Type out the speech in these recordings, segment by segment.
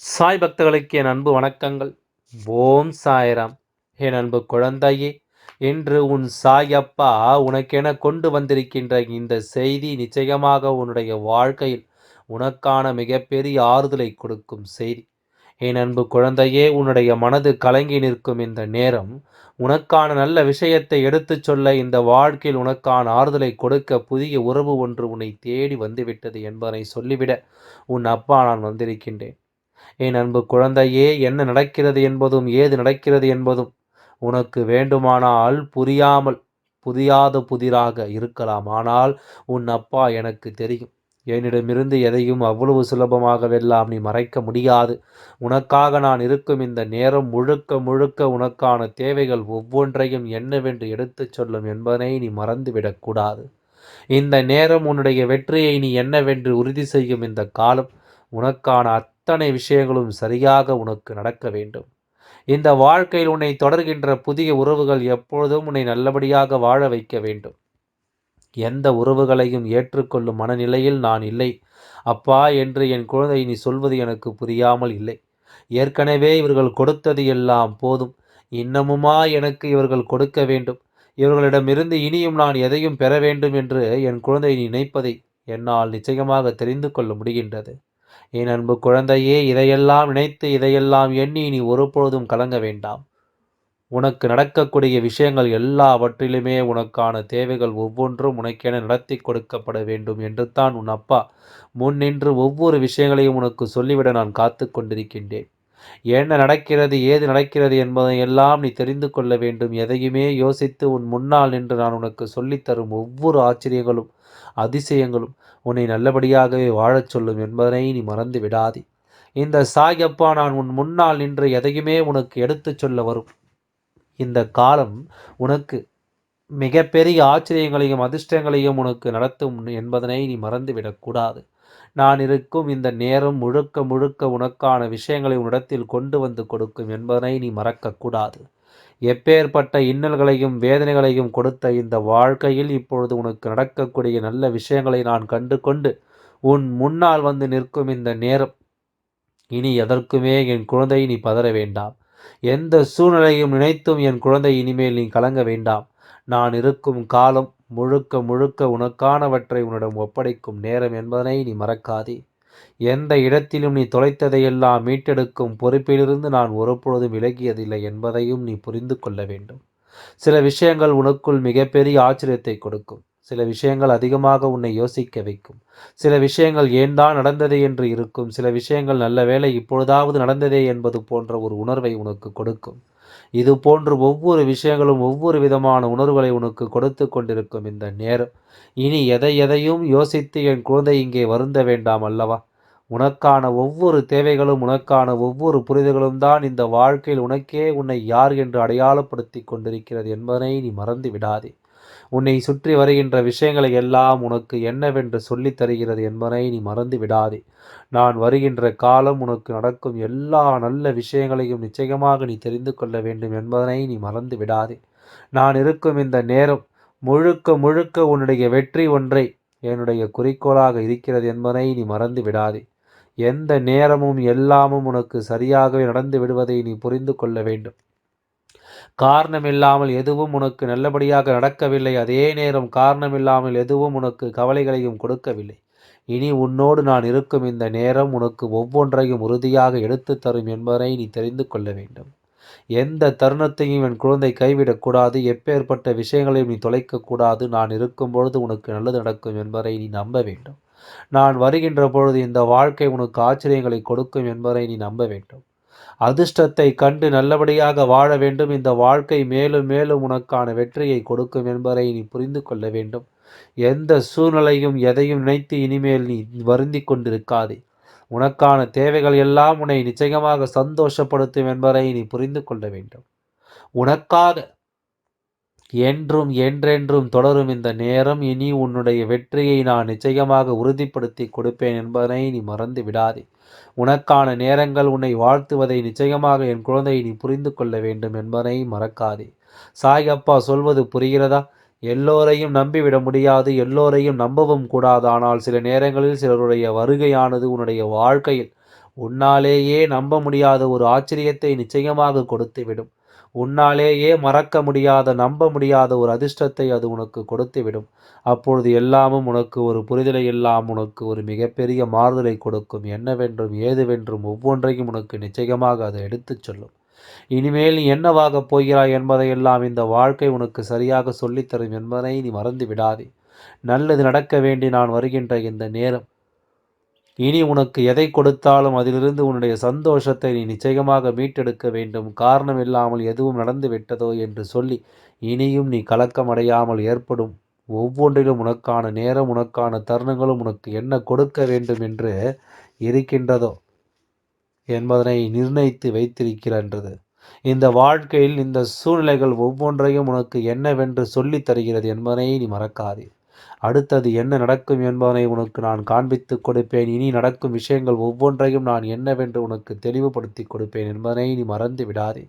சாய் பக்தர்களுக்கு என் அன்பு வணக்கங்கள். ஓம் சாய்ராம். என் அன்பு குழந்தையே இன்று உன் சாய் அப்பா உனக்கென கொண்டு வந்திருக்கின்ற இந்த செய்தி நிச்சயமாக உன்னுடைய வாழ்க்கையில் உனக்கான மிகப்பெரிய ஆறுதலை கொடுக்கும் செய்தி. என் அன்பு குழந்தையே உன்னுடைய மனது கலங்கி நிற்கும் இந்த நேரம் உனக்கான நல்ல விஷயத்தை எடுத்துச் சொல்ல இந்த வாழ்க்கையில் உனக்கான ஆறுதலை கொடுக்க புதிய உறவு ஒன்று உன்னை தேடி வந்துவிட்டது என்பதனை சொல்லிவிட உன் அப்பா நான் வந்திருக்கின்றேன். என் அன்பு குழந்தையே என்ன நடக்கிறது என்பதும் ஏது நடக்கிறது என்பதும் உனக்கு வேண்டுமானால் புரியாமல் புரியாத புதிராக இருக்கலாம். ஆனால் உன் அப்பா எனக்கு தெரியும். என்னிடமிருந்து எதையும் அவ்வளவு சுலபமாகவெல்லாம் நீ மறைக்க முடியாது. உனக்காக நான் இருக்கும் இந்த நேரம் முழுக்க முழுக்க உனக்கான தேவைகள் ஒவ்வொன்றையும் என்னவென்று எடுத்துச் சொல்லும் என்பதனை நீ மறந்துவிடக்கூடாது இந்த நேரம் உன்னுடைய வெற்றியை நீ என்னவென்று உறுதி செய்யும் இந்த காலம் உனக்கான அத்தனை விஷயங்களும் சரியாக உனக்கு நடக்க வேண்டும். இந்த வாழ்க்கையில் உன்னை தொடர்கின்ற புதிய உறவுகள் எப்பொழுதும் உன்னை நல்லபடியாக வாழ வைக்க வேண்டும். எந்த உறவுகளையும் ஏற்றுக்கொள்ளும் மனநிலையில் நான் இல்லை. அப்பா என்று என் குழந்தை நீ சொல்வது எனக்கு புரியாமல் இல்லை. ஏற்கனவே இவர்கள் கொடுத்தது எல்லாம் போதும். இன்னமுமா எனக்கு இவர்கள் கொடுக்க வேண்டும். இவர்களிடமிருந்து இனியும் நான் எதையும் பெற வேண்டும் என்று என் குழந்தை நினைப்பதை என்னால் நிச்சயமாக தெரிந்து கொள்ள முடிகின்றது. என் அன்பு குழந்தையே இதையெல்லாம் நினைத்து இதையெல்லாம் எண்ணி நீ ஒருபொழுதும் கலங்க வேண்டாம். உனக்கு நடக்கக்கூடிய விஷயங்கள் எல்லாவற்றிலுமே உனக்கான தேவைகள் ஒவ்வொன்றும் உனக்கென நடத்தி கொடுக்கப்பட வேண்டும் என்று தான் உன் அப்பா முன் நின்று ஒவ்வொரு விஷயங்களையும் உனக்கு சொல்லிவிட நான் காத்து கொண்டிருக்கின்றேன். என்ன நடக்கிறது ஏது நடக்கிறது என்பதை எல்லாம் நீ தெரிந்து கொள்ள வேண்டும். எதையுமே யோசித்து உன் முன்னால் நின்று நான் உனக்கு சொல்லித்தரும் ஒவ்வொரு ஆச்சரியங்களும் அதிசயங்களும் உன்னை நல்லபடியாகவே வாழச் சொல்லும் என்பதனை நீ மறந்து விடாதே. இந்த சாயப்பா நான் உன் முன்னால் நின்று எதையுமே உனக்கு எடுத்துச் சொல்ல வரும். இந்த காலம் உனக்கு மிகப்பெரிய ஆச்சரியங்களையும் அதிர்ஷ்டங்களையும் உனக்கு நடத்தும் என்பதனை நீ மறந்துவிடக்கூடாது நான் இருக்கும் இந்த நேரம் முழுக்க முழுக்க உனக்கான விஷயங்களை உன்னிடத்தில் கொண்டு வந்து கொடுக்கும் என்பதனை நீ மறக்கக்கூடாது. எப்பேற்பட்ட இன்னல்களையும் வேதனைகளையும் கொடுத்த இந்த வாழ்க்கையில் இப்பொழுது உனக்கு நடக்கக்கூடிய நல்ல விஷயங்களை நான் கண்டு கொண்டு உன் முன்னால் வந்து நிற்கும் இந்த நேரம் இனி எதற்குமே என் குழந்தை நீ பதற வேண்டாம். எந்த சூழ்நிலையும் நினைத்தும் என் குழந்தை இனிமேல் நீ கலங்க வேண்டாம். நான் இருக்கும் காலம் முழுக்க முழுக்க உனக்கானவற்றை உன்னிடம் ஒப்படைக்கும் நேரம் என்பதனை நீ மறக்காதே. எந்த இடத்திலும் நீ தொலைத்ததையெல்லாம் மீட்டெடுக்கும் பொறுப்பிலிருந்து நான் ஒருபொழுதும் விலகியதில்லை என்பதையும் நீ புரிந்து கொள்ள வேண்டும். சில விஷயங்கள் உனக்குள் மிகப்பெரிய ஆச்சரியத்தை கொடுக்கும். சில விஷயங்கள் அதிகமாக உன்னை யோசிக்க வைக்கும். சில விஷயங்கள் ஏன் தான் நடந்ததே என்று இருக்கும். சில விஷயங்கள் நல்ல வேலை இப்பொழுதாவது நடந்ததே என்பது போன்ற ஒரு உணர்வை உனக்கு கொடுக்கும். இது போன்று ஒவ்வொரு விஷயங்களும் ஒவ்வொரு விதமான உணர்வுகளை உனக்கு கொடுத்து கொண்டிருக்கும் இந்த நேரம். இனி எதை எதையும் யோசித்து என் குழந்தை இங்கே வருந்த வேண்டாம் அல்லவா? உனக்கான ஒவ்வொரு தேவைகளும் உனக்கான ஒவ்வொரு புரிதல்களும் தான் இந்த வாழ்க்கையில் உனக்கே உன்னை யார் என்று அடையாளப்படுத்தி கொண்டிருக்கிறது என்பதனை நீ மறந்து விடாதே. உன்னை சுற்றி வருகின்ற விஷயங்களை எல்லாம் உனக்கு என்னவென்று சொல்லித் தருகிறது என்பதை நீ மறந்து விடாதே. நான் வருகின்ற காலம் உனக்கு நடக்கும் எல்லா நல்ல விஷயங்களையும் நிச்சயமாக நீ தெரிந்து கொள்ள வேண்டும் என்பதனை நீ மறந்து விடாதே. நான் இருக்கும் இந்த நேரம் முழுக்க முழுக்க உன்னுடைய வெற்றி ஒன்றை என்னுடைய குறிக்கோளாக இருக்கிறது என்பதை நீ மறந்து விடாதே. எந்த நேரமும் எல்லாமும் உனக்கு சரியாகவே நடந்து விடுவதை நீ புரிந்து கொள்ள வேண்டும். காரணமில்லாமல் எதுவும் உனக்கு நல்லபடியாக நடக்கவில்லை. அதே நேரம் காரணமில்லாமல் எதுவும் உனக்கு கவலைகளையும் கொடுக்கவில்லை. இனி உன்னோடு நான் இருக்கும் இந்த நேரம் உனக்கு ஒவ்வொன்றையும் உறுதியாக எடுத்து தரும் என்பதை நீ தெரிந்து கொள்ள வேண்டும். எந்த தருணத்தையும் என் குழந்தை கைவிடக்கூடாது எப்பேற்பட்ட விஷயங்களையும் நீ தொலைக்கக்கூடாது நான் இருக்கும் பொழுது உனக்கு நல்லது நடக்கும் என்பதை நீ நம்ப வேண்டும். நான் வருகின்ற பொழுது இந்த வாழ்க்கை உனக்கு ஆச்சரியங்களை கொடுக்கும் என்பதை நீ நம்ப வேண்டும். அதிர்ஷ்டத்தை கண்டு நல்லபடியாக வாழ வேண்டும். இந்த வாழ்க்கை மேலும் மேலும் உனக்கான வெற்றியை கொடுக்கும் என்பதை நீ புரிந்து கொள்ள வேண்டும். எந்த சூழ்நிலையும் எதையும் நினைத்து இனிமேல் நீ வருந்தி கொண்டிருக்காதே. உனக்கான தேவைகள் எல்லாம் உன்னை நிச்சயமாக சந்தோஷப்படுத்தும் என்பதை நீ புரிந்து கொள்ள வேண்டும். உனக்காக என்றும் என்றென்றும் தொடரும் இந்த நேரம் இனி உன்னுடைய வெற்றியை நான் நிச்சயமாக உறுதிப்படுத்தி கொடுப்பேன் என்பதனை நீ மறந்து விடாதே. உனக்கான நேரங்கள் உன்னை வாழ்த்துவதை நிச்சயமாக என் குழந்தையை நீ புரிந்து கொள்ள வேண்டும் என்பதை மறக்காதே. சாய் அப்பா சொல்வது புரிகிறதா? எல்லோரையும் நம்பிவிட முடியாது எல்லோரையும் நம்பவும் கூடாது. ஆனால் சில நேரங்களில் சிலருடைய வருகையானது உன்னுடைய வாழ்க்கையில் உன்னாலேயே நம்ப முடியாத ஒரு ஆச்சரியத்தை நிச்சயமாக கொடுத்துவிடும். உன்னாலேயே மறக்க முடியாத நம்ப முடியாத ஒரு அதிர்ஷ்டத்தை அது உனக்கு கொடுத்துவிடும். அப்பொழுது எல்லாமும் உனக்கு ஒரு புரிதலை எல்லாம் உனக்கு ஒரு மிகப்பெரிய மாறுதலை கொடுக்கும். என்னவென்றும் ஏதுவென்றும் ஒவ்வொன்றையும் உனக்கு நிச்சயமாக அதை எடுத்துச் சொல்லும். இனிமேல் நீ என்னவாகப் போகிறாய் என்பதையெல்லாம் இந்த வாழ்க்கை உனக்கு சரியாக சொல்லித்தரும் என்பதை நீ மறந்து விடாதே. நல்லது நடக்க வேண்டி நான் வருகின்ற இந்த நேரம் இனி உனக்கு எதை கொடுத்தாலும் அதிலிருந்து உன்னுடைய சந்தோஷத்தை நீ நிச்சயமாக மீட்டெடுக்க வேண்டும். காரணம் இல்லாமல் எதுவும் நடந்து விட்டதோ என்று சொல்லி இனியும் நீ கலக்கம் அடையாமல் ஏற்படும். ஒவ்வொன்றிலும் உனக்கான நேரம் உனக்கான தருணங்களும் உனக்கு என்ன கொடுக்க வேண்டும் என்று இருக்கின்றதோ என்பதனை நிர்ணயித்து வைத்திருக்கின்றது இந்த வாழ்க்கையில் இந்த சூழ்நிலைகள் ஒவ்வொன்றையும் உனக்கு என்னவென்று சொல்லித் தருகிறது என்பதனை நீ மறக்காதே. அடுத்தது என்ன நடக்கும் என்பதனை உனக்கு நான் காண்பித்துக் கொடுப்பேன். இனி நடக்கும் விஷயங்கள் ஒவ்வொன்றையும் நான் என்னவென்று உனக்கு தெளிவுபடுத்தி கொடுப்பேன் என்பதனை நீ மறந்து விடாதே.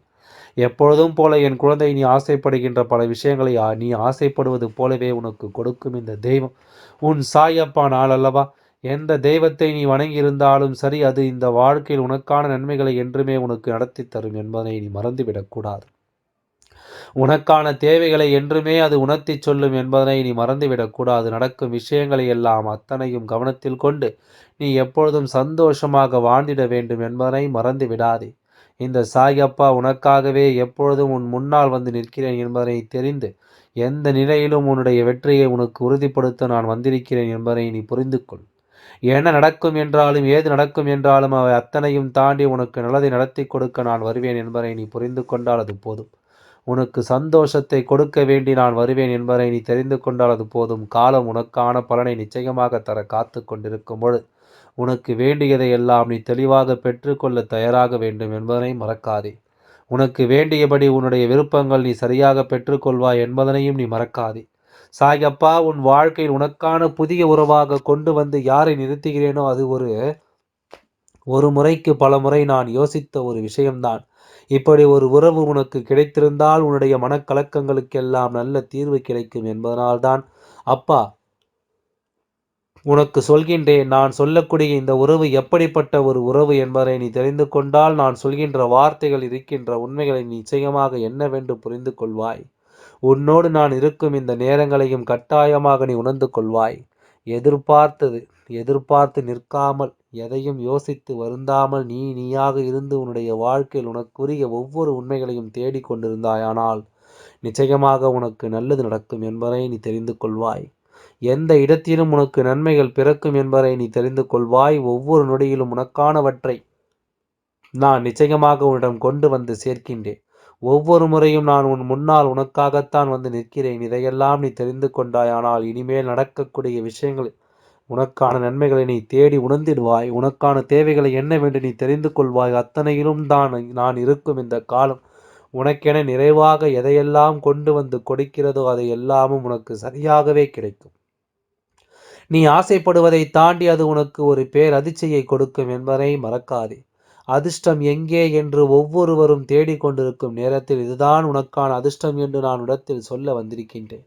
எப்பொழுதும் போல என் குழந்தை நீ ஆசைப்படுகின்ற பல விஷயங்களை நீ ஆசைப்படுவது போலவே உனக்கு கொடுக்கும் இந்த தெய்வம். உன் சாயப்பா நாள் அல்லவா எந்த தெய்வத்தை நீ வணங்கியிருந்தாலும் சரி அது இந்த வாழ்க்கையில் உனக்கான நன்மைகளை என்றுமே உனக்கு நடத்தி தரும் என்பதை நீ மறந்துவிடக்கூடாது உனக்கான தேவைகளை என்றுமே அது உணர்த்தி சொல்லும் என்பதனை நீ மறந்துவிடக்கூடாது நடக்கும் விஷயங்களை எல்லாம் அத்தனையும் கவனத்தில் கொண்டு நீ எப்பொழுதும் சந்தோஷமாக வாழ்ந்திட வேண்டும் என்பதனை மறந்து விடாதே இந்த சாயப்பா உனக்காகவே எப்பொழுதும் உன் முன்னால் வந்து நிற்கிறேன் என்பதனை தெரிந்து எந்த நிலையிலும் உன்னுடைய வெற்றியை உனக்கு உறுதிப்படுத்த நான் வந்திருக்கிறேன் என்பதை நீ புரிந்து கொள் என்ன நடக்கும் என்றாலும் ஏது நடக்கும் என்றாலும் அவை அத்தனையும் தாண்டி உனக்கு நல்லதை நடத்தி கொடுக்க நான் வருவேன் என்பதை நீ புரிந்து கொண்டால் அது போதும். உனக்கு சந்தோஷத்தை கொடுக்க வேண்டி நான் வருவேன் என்பதை நீ தெரிந்து கொண்டால் அது போதும். காலம் உனக்கான பலனை நிச்சயமாக தர காத்து கொண்டிருக்கும் பொழுது உனக்கு வேண்டியதை எல்லாம் நீ தெளிவாக பெற்றுக்கொள்ள தயாராக வேண்டும் என்பதனை மறக்காதே. உனக்கு வேண்டியபடி உன்னுடைய விருப்பங்கள் நீ சரியாக பெற்றுக்கொள்வாய் என்பதனையும் நீ மறக்காதே. சாயப்பா உன் வாழ்க்கையில் உனக்கான புதிய உறவாக கொண்டு வந்து யாரை நிறுத்துகிறேனோ அது ஒரு ஒரு முறைக்கு பல முறை நான் யோசித்த ஒரு விஷயம்தான். இப்படி ஒரு உறவு உனக்கு கிடைத்திருந்தால் உன்னுடைய மனக்கலக்கங்களுக்கெல்லாம் நல்ல தீர்வு கிடைக்கும் என்பதனால்தான். அப்பா உனக்கு சொல்கின்றேன் நான் சொல்லக்கூடிய இந்த உறவு எப்படிப்பட்ட ஒரு உறவு என்பதை நீ தெரிந்து கொண்டால் நான் சொல்கின்ற வார்த்தைகள் இருக்கின்ற உண்மைகளை நிச்சயமாக என்னவென்று புரிந்து கொள்வாய். உன்னோடு நான் இருக்கும் இந்த நேரங்களையும் கட்டாயமாக நீ உணர்ந்து கொள்வாய். எதிர்பார்த்தது எதிர்பார்த்து நிற்காமல் எதையும் யோசித்து வருந்தாமல் நீ நீயாக இருந்து உன்னுடைய வாழ்க்கையில் உனக்குரிய ஒவ்வொரு உண்மைகளையும் தேடிக் கொண்டிருந்தாயானால் நிச்சயமாக உனக்கு நல்லது நடக்கும் என்பதை நீ தெரிந்து கொள்வாய். எந்த இடத்திலும் உனக்கு நன்மைகள் பிறக்கும் என்பதை நீ தெரிந்து கொள்வாய். ஒவ்வொரு நொடியிலும் உனக்கானவற்றை நான் நிச்சயமாக உன்னிடம் கொண்டு வந்து சேர்க்கின்றேன். ஒவ்வொரு முறையும் நான் உன் முன்னால் உனக்காகத்தான் வந்து நிற்கிறேன். இதையெல்லாம் நீ தெரிந்து கொண்டாயானால் இனிமேல் நடக்கக்கூடிய விஷயங்கள் உனக்கான நன்மைகளை நீ தேடி உணர்ந்திடுவாய். உனக்கான தேவைகளை என்னவென்று நீ தெரிந்து கொள்வாய். அத்தனையிலும் தான் நான் இருக்கும் இந்த காலம். உனக்கென நிறைவாக எதையெல்லாம் கொண்டு வந்து கொடுக்கிறதோ அதை எல்லாமும் உனக்கு சரியாகவே கிடைக்கும். நீ ஆசைப்படுவதை தாண்டி அது உனக்கு ஒரு பேர் அதிர்ச்சியை கொடுக்கும் என்பதை மறக்காதே. அதிர்ஷ்டம் எங்கே என்று ஒவ்வொருவரும் தேடிக்கொண்டிருக்கும் நேரத்தில் இதுதான் உனக்கான அதிர்ஷ்டம் என்று நான் இடத்தில் சொல்ல வந்திருக்கின்றேன்.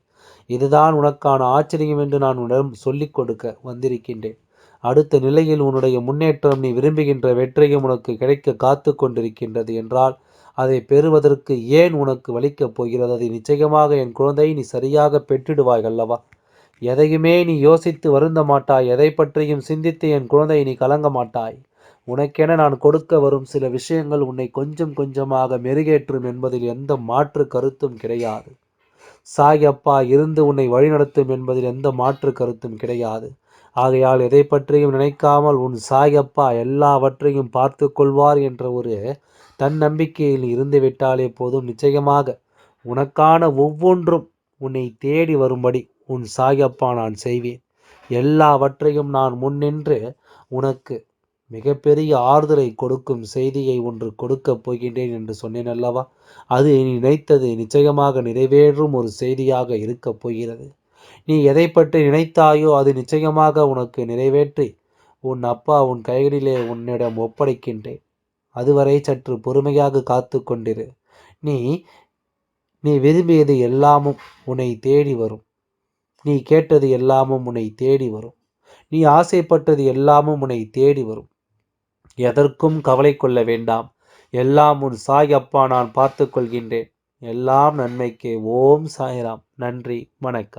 இதுதான் உனக்கான ஆச்சரியம் என்று நான் உன்னிடம் சொல்லிக் கொடுக்க வந்திருக்கின்றேன். அடுத்த நிலையில் உன்னுடைய முன்னேற்றம் நீ விரும்புகின்ற வெற்றியும் உனக்கு கிடைக்க காத்து கொண்டிருக்கின்றது என்றால் அதை பெறுவதற்கு ஏன் உனக்கு வலிக்கப் போகிறது? அதை நிச்சயமாக என் குழந்தை நீ சரியாக பெற்றிடுவாய் அல்லவா? எதையுமே நீ யோசித்து வருந்த மாட்டாய். எதை பற்றியும் சிந்தித்து என் குழந்தை நீ கலங்க மாட்டாய். உனக்கென நான் கொடுக்க வரும் சில விஷயங்கள் உன்னை கொஞ்சம் கொஞ்சமாக மெருகேற்றும் என்பதில் எந்த மாற்று கருத்தும் கிடையாது. சாயப்பா இருந்து உன்னை வழிநடத்தும் என்பதில் எந்த மாற்று கருத்தும் கிடையாது. ஆகையால் எதை பற்றியும் நினைக்காமல் உன் சாயப்பா எல்லாவற்றையும் பார்த்து கொள்வார் என்ற ஒரு தன்னம்பிக்கையில் இருந்து விட்டாலே போதும் நிச்சயமாக. உனக்கான ஒவ்வொன்றும் உன்னை தேடி வரும்படி உன் சாயப்பா நான் செய்வேன். எல்லாவற்றையும் நான் முன்னின்று உனக்கு மிகப்பெரிய ஆறுதலை கொடுக்கும் செய்தியை ஒன்று கொடுக்கப் போகின்றேன் என்று சொன்னேன் அல்லவா? அது நீ நினைத்தது நிச்சயமாக நிறைவேறும் ஒரு செய்தியாக இருக்கப் போகிறது. நீ எதை பற்றி நினைத்தாயோ அது நிச்சயமாக உனக்கு நிறைவேற்றி உன் அப்பா உன் கைகளிலே உன்னிடம் ஒப்படைக்கின்றேன். அதுவரை சற்று பொறுமையாக காத்து கொண்டிரு. நீ நீ விரும்பியது எல்லாமும் உன்னை தேடி வரும். நீ கேட்டது எல்லாமும் உன்னை தேடி வரும். நீ ஆசைப்பட்டது எல்லாமும் உன்னை தேடி வரும். எதற்கும் கவலை கொள்ள வேண்டாம். எல்லாம் உன் சாய் அப்பா நான் பார்த்து கொள்கின்றேன். எல்லாம் நன்மைக்கு. ஓம் சாய்ராம். நன்றி. வணக்கம்.